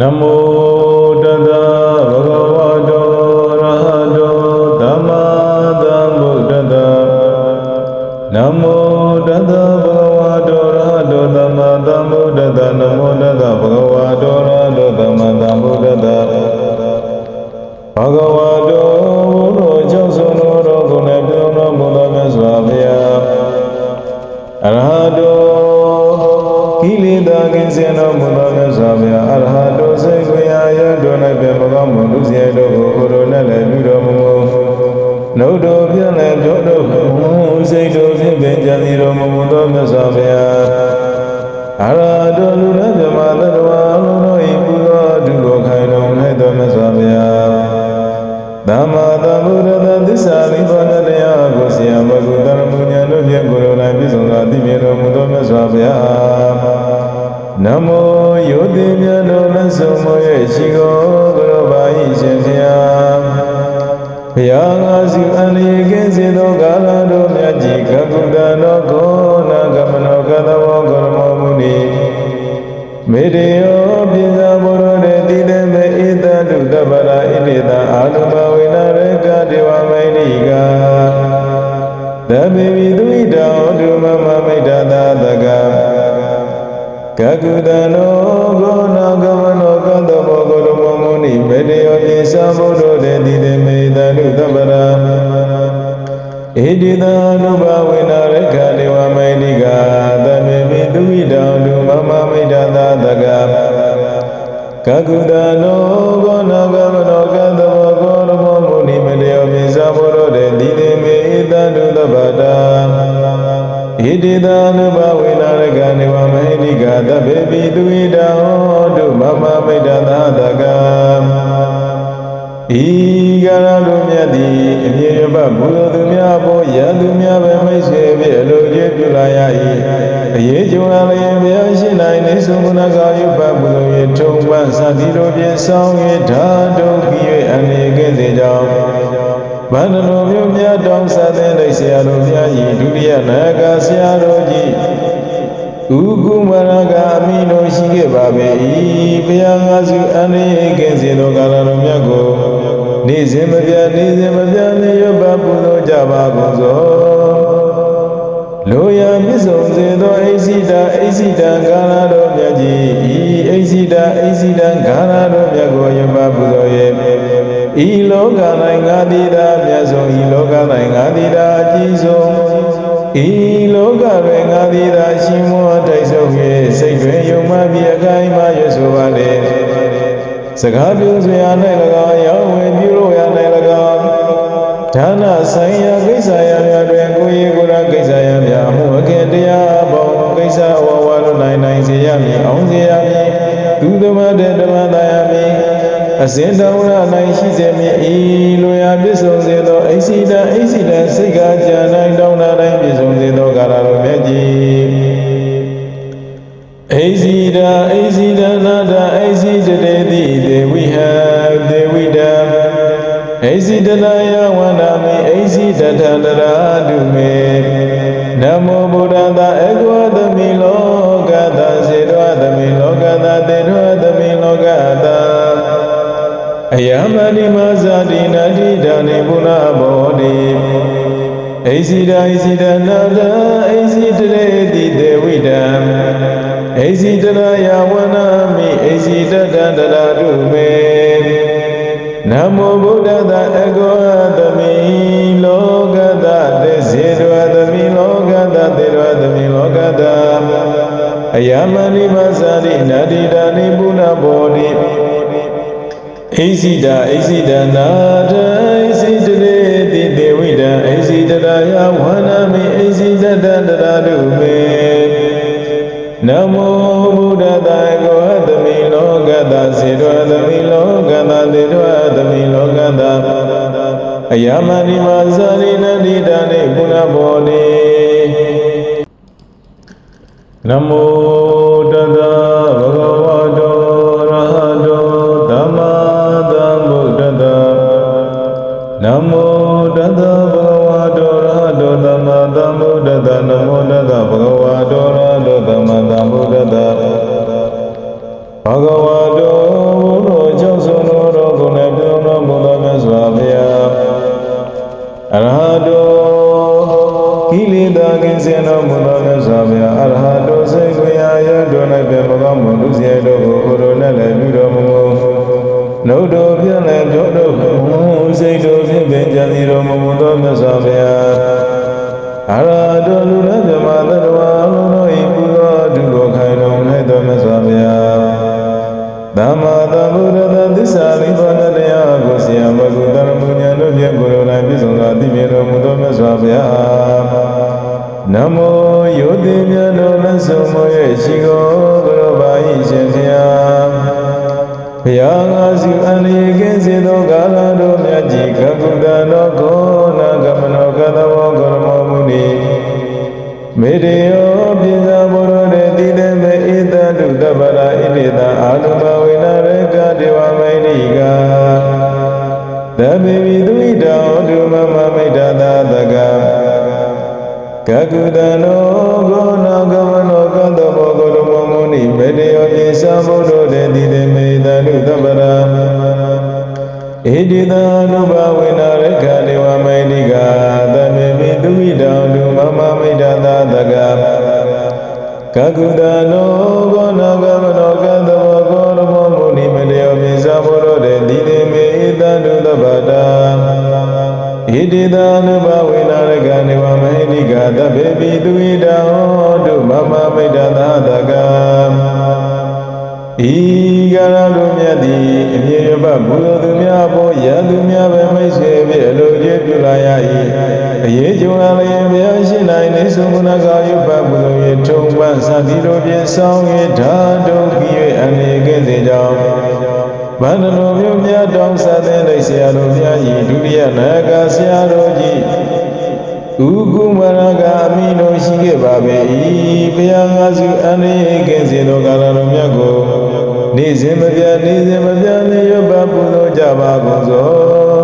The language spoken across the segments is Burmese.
နမော ကကုတနောဂောနာဂမနောကတဘောဂောရမောမုနိမတယောပိသဘောရတေတိတေမေဣတတုတပ္ပတာဣတိတာနုဘဝေနာရကနေဝမဟိတိကသဗ္ဗေပိသူဣတဟောတုမမမိတ်တသာတကဤကာရတို့မြတ်သည်အမြဲရပဘုရောသူများဘောရန်သူများပဲမိတ်ဆွေဖြင့်အလိုကျပြုလာရ၏ အရေးကြုံလာလျင်ဘုရားရှိနိုင်နေဆုံးမနာကာယုပဘုရော၏ထုံပန်းစသည်တို့ဖြင့်ဆောင်း၍ဓာတုပြီး၍အနေကင်းစေကြောင်းဗန္ဒလိုမျိုးများတောင်းစားတဲ့လိုက်ဆရာတော်ဘုရားကြီးဒုတိယနာဂဆရာတော်ကြီးဥကုမရကအမိတော်ရှိခဲ့ပါပေ၏ဘုရားငါစုအနေကင်းစေသောကာလတော်မြတ်ကိုနေ့စဉ်မပြတ်နေ့စဉ်မပြတ်နေရပါပူဇော်ကြပါကုန်သော လိုရာမြစ်စုံစေသောအိစိတာအိစိတံကာလတော်မြတ်ကြီးဤအိစိတာအိစိတံကာလတော်မြတ်ကိုရပါပူဇော်ရဲ့ဤလောက၌ငါတိတာမြတ်ဆုံးဤလောက၌ငါတိတာအကြီးဆုံးဤလောကတွင်ငါတိတာရှင်မောတိုက်ဆုံး၍စိတ်တွင်ယုံမှပြီးအခိုင်အမာရွဆိုပါလေစကားပြောစရာ၌၎င်းရောက်ဝင်ပြုလို့ရ၌၎င်းဌာနဆိုင်ရာကိစ္စရာများတွင်ကိုယ်ရေကိုယ်ရာကိစ္စရာ များမှုအခင်တရားပေါင်းကိစ္စဝဝါလို့နိုင်နိုင်စေရမည်အောင်စေရမည်သူသမတဲ့ဓမ္မတရားမည်အစဉ်တောင်းရနိုင်ရှိစေမည်ဤလိုရာပြည့်စုံစေသောအိစိတအိစိတစိတ်ကကြာနိုင်တောင်းတာတိုင်းပြည့်စုံစေသောကာလတော်မြတ်ကြီးအိဇိဒာအိဇိဒနာဒအိဇိတတေတိဒေဝိဟဒေဝိတံအိဇိတနာယဝန္ဒာမိအိဇိတထန္တရာတုမေ နမောဗုဒ္ဓသာအကောသမိလောကသာစေတောသမိလောကသာတေတောသမိလောကသာအယမဏိမဇာတိနာတိဒါနေဘုနာဘောတိအိဇိဒာအိဇိဒနာဒအိဇိတရေတိဒေဝိတံအိဇိတရာယဝနာမိအိဇိတတန္တရာတုမေနမောဗုဒ္ဓသာအကောသမိ မဏိမဇာတိနာတိဒါနေဘုနာဘောတိအိဇိတာအိဇိတနာဒအိဇိတရေတိဒေဝိတံအိဇိတရာယဝနာမိအိဇိတတန္တရာတုမေနမောဗုဒ္ဓတာကောသမိလောကတာစေတောသမိလောကတာတေတောသမိလောကတာအယမဏိမဇာရိနတိတာနေပုဏ္ဏဘောတိ နမော နှုတ်တော်ပြည့်လည်းပြောတော်မူစိတ်တော်ဖြင့်ပင်ကြံစီတော်မမူသောမြတ်စွာဘုရားအရာတော်လူလည်းမြမတတဝါလုံးတို့ဤပူဇော်ဒုက္ခခိုင်တော်၌တော်မြတ်စွာဘုရားသမ္မာသမ္ဗုဒ္ဓသသစ္စာလေးပါးတရားကိုဆရာမကုတရမဉာဏ်တို့ဖြင့်ကိုယ်တော်၌ပြည့်စုံသောအသိမြင်တော်မူသောမြတ်စွာဘုရားနမောယောတိမြတ်တော်လက်ဆုံးမရဲ့ရှိကိုကရောပါ၏ရှင်ဘုရား ဘုရားငါစုအန္တရာယ်ကင်းစေသောကာလတို့မြတ်ကြီးကကုတတော်ကိုနာကမနောကသဝကရမောမုနိမေတ္တယောပိဇာဘောရတေတိတေမေဣတတုတပ္ပရာဣတိတအာလုဘဝိနာရေကဒေဝမိတ်တိကာသဗ္ဗေဝိသူဣတောဒုမမမိတ်တသာတကကကုတနောဂောနာကမနောကတဘောဂရမောမုနိမေတ္တယောပိသဗုဒ္ဓ တေတိတေမေတတုတပ္ပရာဣတိတအနုဘဝိနာရခဒေဝမိတ်တိကာသဗ္ဗေဝိသူဣတောဒုမမမိတ်တသာတကကကုတနောဂောနာကမနောကတဘောဂရမောမုနိမေတ္တယောပိသဗုဒ္ဓတေတိတေမေတတုတပ္ပရာဣတိတာနုဘဝေနာရကနေဝမဟိတိကသဗ္ဗေပိသူဣတဟောတုမမမိတ်တသာတက ဤကာရတို့မြတ်သည်အမြဲရပဘုရောသူများပေါ်ရသူများပဲမိတ်ဆွေဖြင့်အလိုကျပြုလာရ၏အရေးကြုံလာလျင်ဘုရားရှိနိုင်နေဆုံးမနာကရုပ်ပဘုရော၏ထုံပန်းစသည်တို့ဖြင့်ဆောင်း၍ဓာတုပြီး၍အနေကဲ့စေကြောင်းဗန္ဒလိုမျိုးများတောင်းစားတဲ့လိုက်ဆရာတော်ဘုရားကြီးဒုတိယနာဂဆရာတော်ကြီး ဥကုမရကအမိတော်ရှိခဲ့ပါပဲ၏ဘုရားငါစုအနေကဲ့စေသောကာလတော်မြတ်ကိုနေ့စဉ်မပြတ်နေ့စဉ်မပြတ်နေရပါပူဇော်ကြပါကုန်သော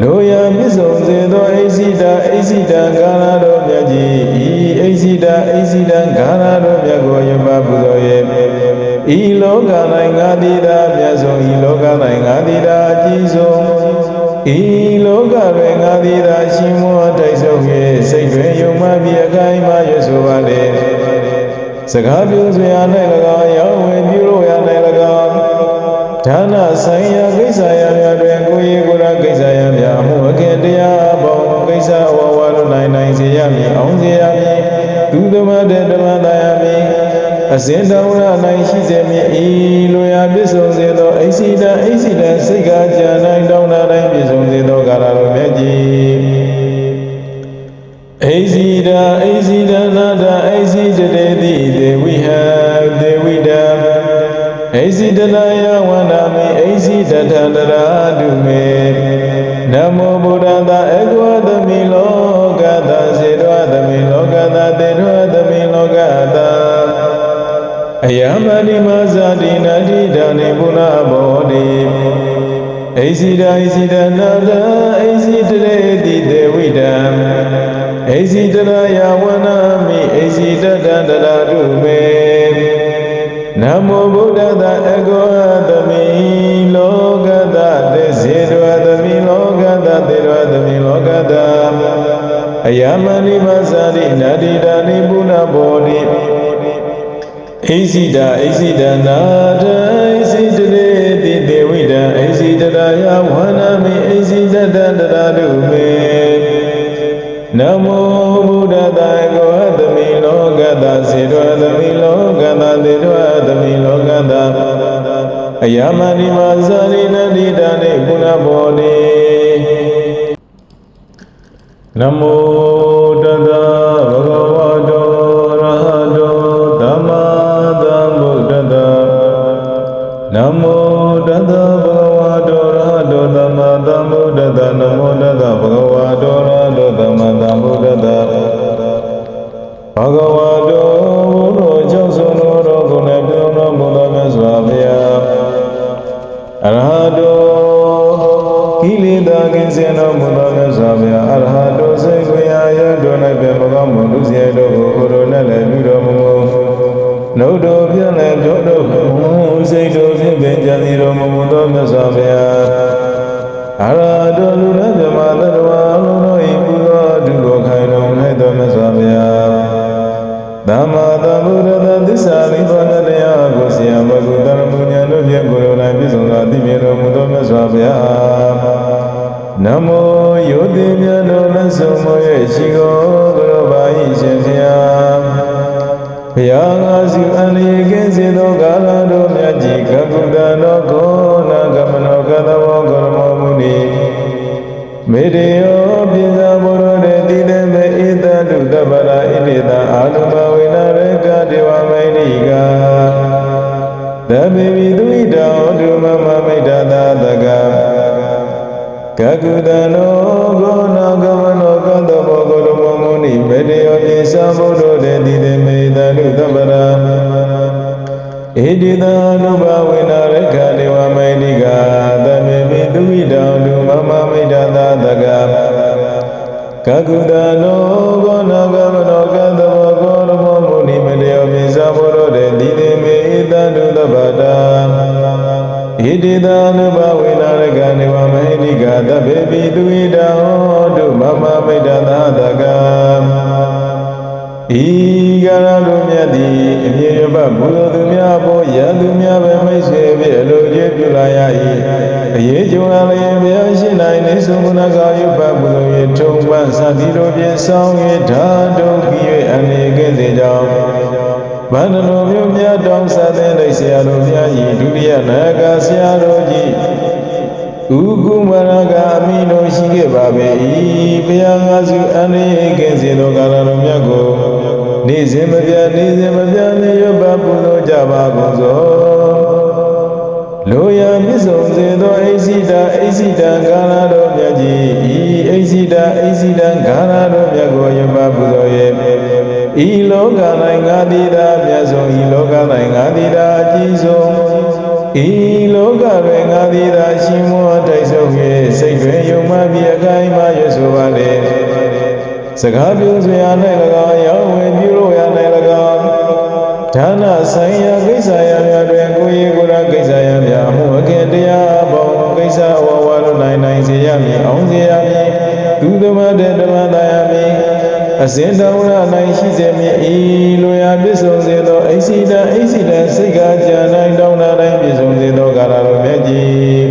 လိုရာမြစ်စုံစေသောအိစီတာအိစီတံကာလတော်မြတ်ကြီးဤအိစီတာအိစီတံကာလတော်မြတ်ကိုရပါပူဇော်ရဲ့ဤလောက၌ငါတိတာမြတ်ဆုံးဤလောက၌ငါတိတာအကြီးဆုံး ဤလောကတွင်ငါတိတာရှင်မောတိုက်ဆုံး၍စိတ်တွင်ယုံမှပြီးအကိုင်းမှရဆိုပါလေစကားပြောစရာ၌၎င်းရောက်ဝင်ပြုလို့ရ၌၎င်းဌာနဆိုင်ရာကိစ္စရာများတွင်ကိုယ်ရေးကိုယ်ရာကိစ္စရာများအမှုအကင်တရားပေါင်းကိစ္စအဝဝတို့နိုင်နိုင်စေရမည်အောင်စေရမည်သူသမတဲ့ဓမ္မတရားမည် အစဉ်တော်ရနိုင်ရှိစေမည်ဤလိုရာပြည့်စုံစေသောအိစီတံအိစီတံစိတ်ကကြာနိုင်တောင်းတတိုင်းပြည့်စုံစေသောကာလတော်မြတ်ကြီးအိစီတံအိစီတနာတအိစီတတေတိဒေဝိဟဒေဝိတံအိစီတနာယဝန္ဒာမိအိစီတထန္တရာတုမေ တိမဇာတိနာတိဒါနေဘုနာဘောတိအိစီဒာအိစီဒနာဒအိစီတရေတိဒေဝိတံအိစီတရာယဝနာမိအိစီတတန္တရာတုမေနမောဗုဒ္ဓသာအကောသမိလောကသာတေစေတောသမိလောကသာတေတောသမိလောကသာအယမတိမ အိစီတာအိစီတနာတအိစီတရေတိတေဝိတံအိစီတရာယဝနာမိအိစီတတန္တရာတုမေနမောဗုဒ္ဓတာကောသမိလောကတာစေတောသမိလောကတာတေတောသမိလောကတာအယမတိမဇာရိနတိတာနေကုဏဘောတိနမောတတ နှုတ်တော်ပြလည်းပြောတော်မူစိတ်တော်ဖြင့်ပင်ကြံစီတော်မူသောမြတ်စွာဘုရားအရာတော်လူရမြမသတ္တဝါလုံးတို့၏ပူဇော်ဒုတော်ခိုင်တော်၌သောမြတ်စွာဘုရားသမ္မာသမ္ဗုဒ္ဓသစ္စာနိဗ္ဗာန်တရားကိုဆရာမကုသရမုညာတို့ဖြင့်ကိုယ်တော်၌ပြည့်စုံသောအတိမြေတော်မူသောမြတ်စွာဘုရားနမောယောတိမြတ်တော်လက်ဆုံးမွေရှိကောဘုရောပါ၏ရှင်ဘုရား ဘုရားငါစီအန္တရာယ်ကင်းစေသောကာလတော်မြတ်ကြီးကကုဒ္ဒတော်ကို ကောနာကမနောကသဘောကောရမောမုနိမတယောပိဇာဘောရတေတိတေမေဣတတုတပ္ပတာဣတိတအနုဘဝိနာရခဒေဝမိတိကာသဗ္ဗေမိသူဣတောဒုမမမိတ်တသာတက ဤကာရတို့မြတ်သည်အမြဲရပဘုရောသူများပေါ်ရန်သူများပဲမိတ်ဆွေဖြင့်အလိုကျေပြုလာရ၏အရေးကြုံလာလျင်ဘုရားရှိနိုင်နေဆုံးမနာကယုပဘုရော၏ထုံပန်းစသည်တို့ဖြင့်ဆောင်း၍ဓာတုပြီး၍အနေကဲ့စေကြောင်းဗန္ဒလိုမျိုးများတောင်းစားတဲ့လိုက်ဆရာတို့များ၏ဒုတိယနာဂဆရာတို့ကြီးဥကုမရကအမိတို့ရှိခဲ့ပါပေ၏ဘုရားငါစုအနေကဲ့စေသောကာလတော်မြတ်ကို နေ့စဉ်မပြတ်နေ့စဉ်မပြတ်နေရပါပူဇော်ကြပါကုန်သောလိုရာမြစ်စုံစေသောအိစီတာအိစီတံကာလတော်မြတ်ကြီးဤအိစီတာအိစီတံကာလတော်မြတ်ကိုရပါပူဇော်ရဲ့ဤလောက၌ငါတိတာမြတ်ဆုံးဤလောက၌ငါတိတာအကြီးဆုံးဤလောကတွင်ငါတိတာရှင်မောတိုက်ဆုံး၍စိတ်တွင်ယုံမှပြီးအကိုင်းမှရဆိုပါလေစကားပြောစရာ၌၎င်းရောင်းဝယ်ပြုလို့ရ၌၎င်း ဌာနဆိုင်ရာကိစ္စရာများတွင်ကိုယ်ရေးကိုယ်ရာကိစ္စရာများအမှုအကင်တရားပေါင်းကိစ္စအဝဝတို့နိုင်နိုင်စေရမည်အောင်စေရမည်သူသမတဲ့ဓမ္မတရားမည်အစဉ်တော်ရနိုင်ရှိစေမည်ဤလိုရာပြည့်စုံစေသောအိစီတအိစီတစိတ်ကကြာနိုင်တောင်းတတိုင်းပြည့်စုံစေသောကာလတော်မြတ်ကြီး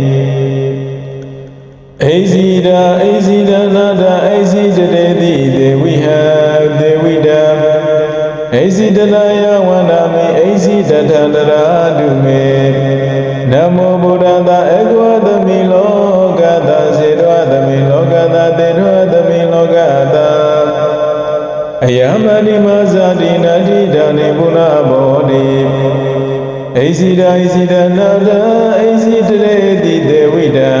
အိစီတာအိစီတ အိစီတနာယဝန္ဒမိအိစီတထန္တရာတုမေနမောဗုဒ္ဓသာအကွာသမိလောကသာစေတောသမိလောကသာတေတောသမိလောကသာအယမဏိမဇာတိနာတိဒါနေဘုနာဘောတိအိစီတာအိစီတနာတာအိစီတရေတိဒေဝိတံ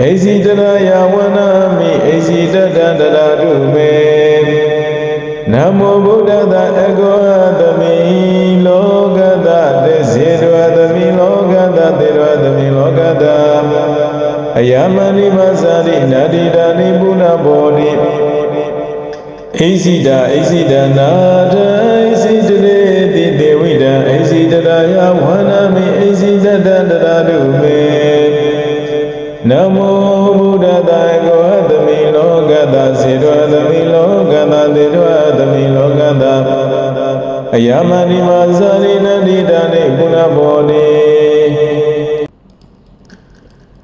အိစီတရာယဝနာမိအိစီတတန္တရာတုမေ နမောဗုဒ္ဓသာအကောသမိလောကသာတေစေတောသမိလောကသာတေတောသမိလောကသာအယမဏိမဇာတိနာတိတာနိပုဏ္ဏဘောတိအိစီတာအိစီတနာတအိစီတရေတိတေဝိတံအိစီတရာယဝနာမိအိစီတတန္တရာတုမေ နမောဗုဒ္ဓတာကောသမိလောကတာစေတောသမိလောကတာတေတောသမိလောကတာအယမဏိမဇာရိနတိတာနေပုဏ္ဏဘောတိ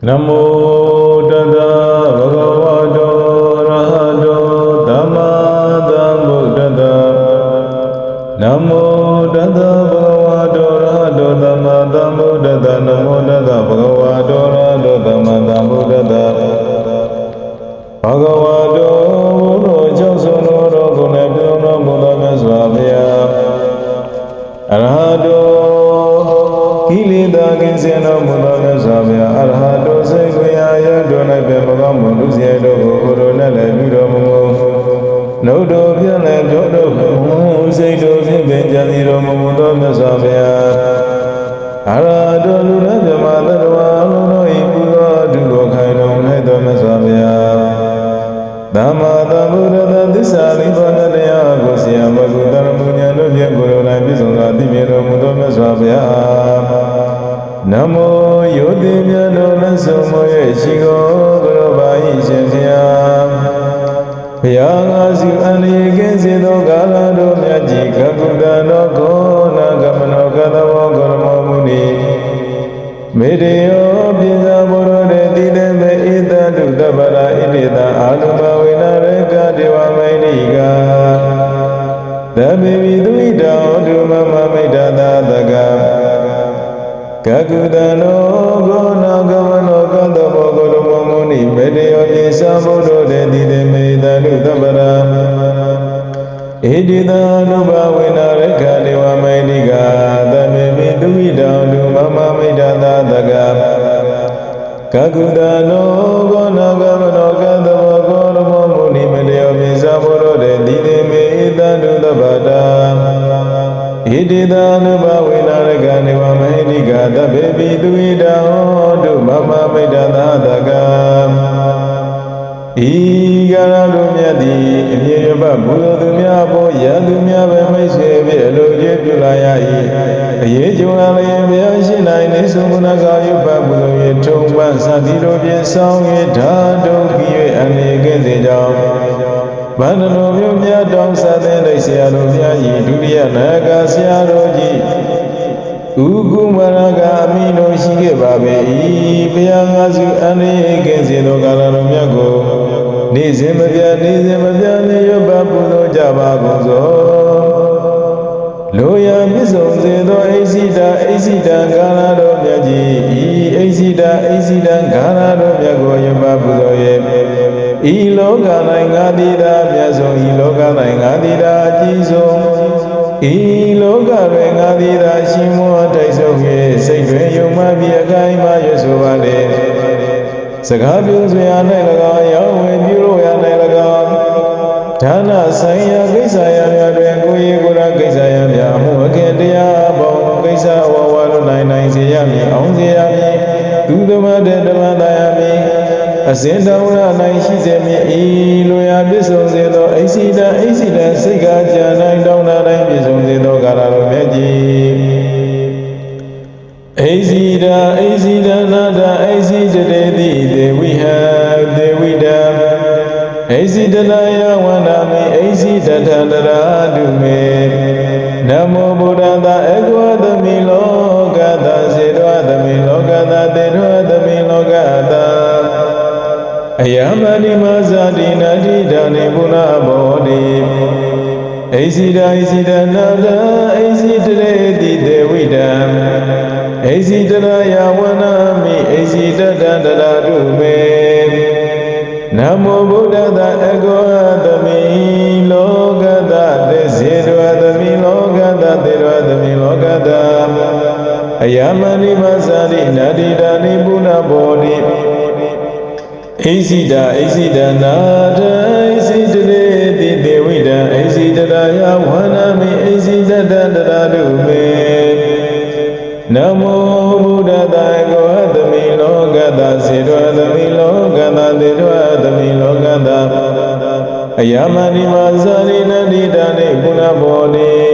နမော တော်ပြည့်လည်းပြောတော်မူစိတ်တော်ဖြင့်ပင်ကြံစီတော်မူသောမြတ်စွာဘုရားအရဟတောလူလည်းပြမသတ္တဝါလုံးတို့ဤပူသောဒုက္ခခိုင်တော်၌သောမြတ်စွာဘုရားသမ္မာသမ္ဗုဒ္ဓတသစ္စာလေးပါးတရားကိုဆရာမကုတရမဉာဏ်တို့ဖြင့်ကိုယ်တော်၌ပြည့်စုံစွာသိမြင်တော်မူသောမြတ်စွာဘုရားနမောယောတိမြတ်တော်လက်ဆုံးမရဲ့ရှိတော်ကို ရားငါစုအန္တရာယ်ကင်းစေသောကာလတော်မြတ်ကြီးကကုတတော်ကိုနာကမနောကသဝောကရမောမုနိမေတ္တယော စသည်တို့ဖြင့်ဆောင်း၍ဓာတုပြီး၍အနေကဲ့စေကြောင်းဗန္ဒလိုမျိုးများတောင်းစားတဲ့လိုက်ဆရာတော်များ၏ဒုတိယနာဂဆရာတော်ကြီးဥကုမရကအမိလိုရှိခဲ့ပါပေ၏ဘုရားငါစုအနေကဲ့စေသောကာလတော်မြတ်ကိုနေ့စဉ်မပြတ်နေ့စဉ်မပြတ်နေရပါပူဇော်ကြပါကုန်သော လိုရမြစ်ဆုံစေသောအိစီတာအိစီတံကာလတော်မြတ်ကြီးဤအိစီတာအိစီတံကာလတော်မြတ်ကိုရပါပူဇော်ရဲ့ဤလောက၌ငါတိတာမြတ်ဆုံးဤလောက၌ငါတိတာအကြီးဆုံးဤလောကတွင်ငါတိတာရှင်မောတိုက်ဆုံး၍စိတ်တွင်ယုံမှပြီးအကိုင်းမှရဆိုပါလေစကားပြောစရာ၌၎င်းရောင်းဝယ်ပြုလို့ရ၌၎င်းဌာနဆိုင်ရာကိစ္စရာ မတဲ့ဓမ္မတရားမည်အစဉ်တော်ရနိုင်ရှိစေမည်ဤလိုရာပြည့်စုံစေသောအိစီတံအိစီတံစိတ်ကကြာနိုင်တောင်းတနိုင်ပြည့်စုံစေသောကာလတော်မြတ်ကြီးအိစီတံအိစီတံနာတအိစီတတေတိဒေဝိဟံဒေဝိတံအိစီတနာယဝန္ဒာမိအိစီတထန္တရာတုမေနမောဗုဒ္ဓသာအကောသမိလော အယမတိမဇာတိနာတိဒါနေဘုနာဘောတိအိစီတအိစီတနာတအိစီတရေတိဒေဝိတံအိစီတရာယဝနာမိအိစီတတန္တရာတုမေနမောဗုဒ္ဓသာအကောသမိလောကသာတေစေတောသမိလောကသာတေတောသမိလောကသာအယမနိမဇာတိနာတိဒါနိပုဏ္ဏဘောတိ အိစီတာအိစီတနာတအိစီတရေတိဒေဝိတံအိစီတရာယဝနာမိအိစီတတန္တရာတုမေနမောဗုဒ္ဓသာကောသမိလောကသာစေတောသမိလောကသာတေတောသမိလောကသာအယမဏိမဇာရိနတိတာနေပုဏ္ဏဘောတိ